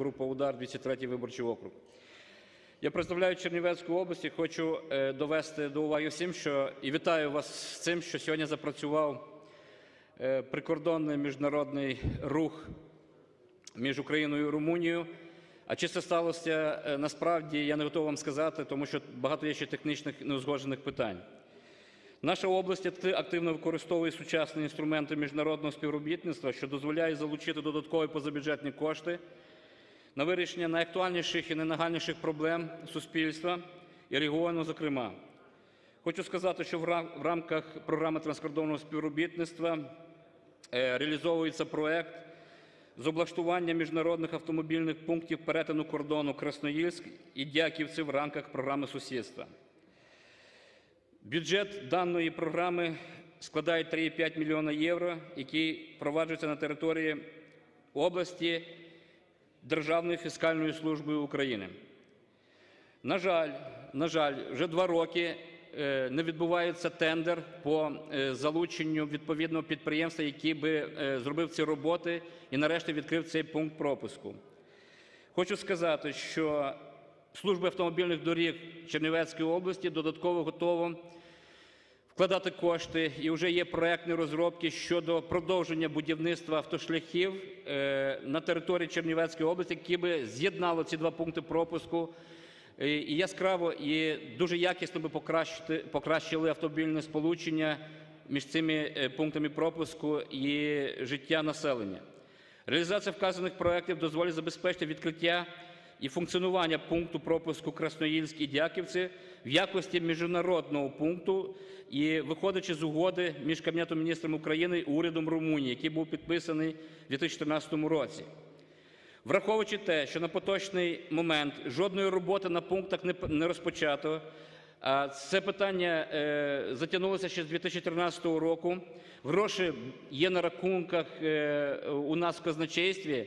група «Удар», 203 виборчий округ. Я представляю Чернівецьку область і хочу е, довести до уваги всім, що і вітаю вас з цим, що сьогодні запрацював е, прикордонний міжнародний рух між Україною і Румунією. А чи це сталося е, насправді, я не готовий вам сказати, тому що багато є ще технічних неузгоджених питань. Наша область активно використовує сучасні інструменти міжнародного співробітництва, що дозволяє залучити додаткові позабюджетні кошти на вирішення найактуальніших і найнагальніших проблем суспільства і регіону, зокрема. Хочу сказати, що в рамках програми транскордонного співробітництва е, реалізовується проект з облаштування міжнародних автомобільних пунктів перетину кордону Красноїльськ і Дяківці в рамках програми сусідства. Бюджет даної програми складає 3,5 мільйона євро, який впроваджується на території області Державною фіскальною службою України. На жаль, на жаль, вже два роки е, не відбувається тендер по е, залученню відповідного підприємства, який би е, зробив ці роботи і нарешті відкрив цей пункт пропуску. Хочу сказати, що служба автомобільних доріг Чернівецької області додатково готова вкладати кошти, і вже є проектні розробки щодо продовження будівництва автошляхів е, на території Чернівецької області, які би з'єднали ці два пункти пропуску е, і яскраво і дуже якісно би покращили автомобільне сполучення між цими е, пунктами пропуску і життя населення. Реалізація вказаних проєктів дозволить забезпечити відкриття і функціонування пункту пропуску Красноїльськ і Дяківці в якості міжнародного пункту і виходячи з угоди між Кабінетом міністрів України і урядом Румунії, який був підписаний у 2014 році. Враховуючи те, що на поточний момент жодної роботи на пунктах не розпочато, а це питання е, затягнулося ще з 2013 року. Гроші є на рахунках е, у нас в казначействі.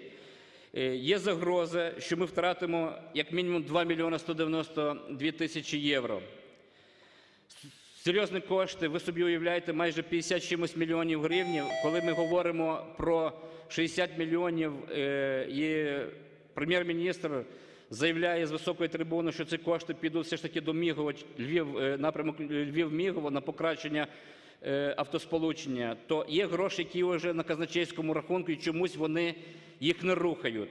Е, Є загроза, що ми втратимо як мінімум 2 мільйони 192 тисячі євро. Серйозні кошти, ви собі уявляєте, майже 50 чимось мільйонів гривень. Коли ми говоримо про 60 мільйонів, е, і прем'єр-міністр заявляє з високої трибуни, що ці кошти підуть все ж таки до Мігова, Львів, е, напрямок Львів-Мігово на покращення автосполучення, то є гроші, які вже на казначейському рахунку, і чомусь вони їх не рухають.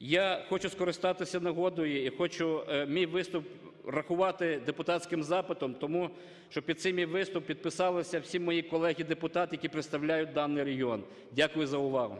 Я хочу скористатися нагодою і хочу е, мій виступ рахувати депутатським запитом, тому що під цим мій виступ підписалися всі мої колеги-депутати, які представляють даний регіон. Дякую за увагу.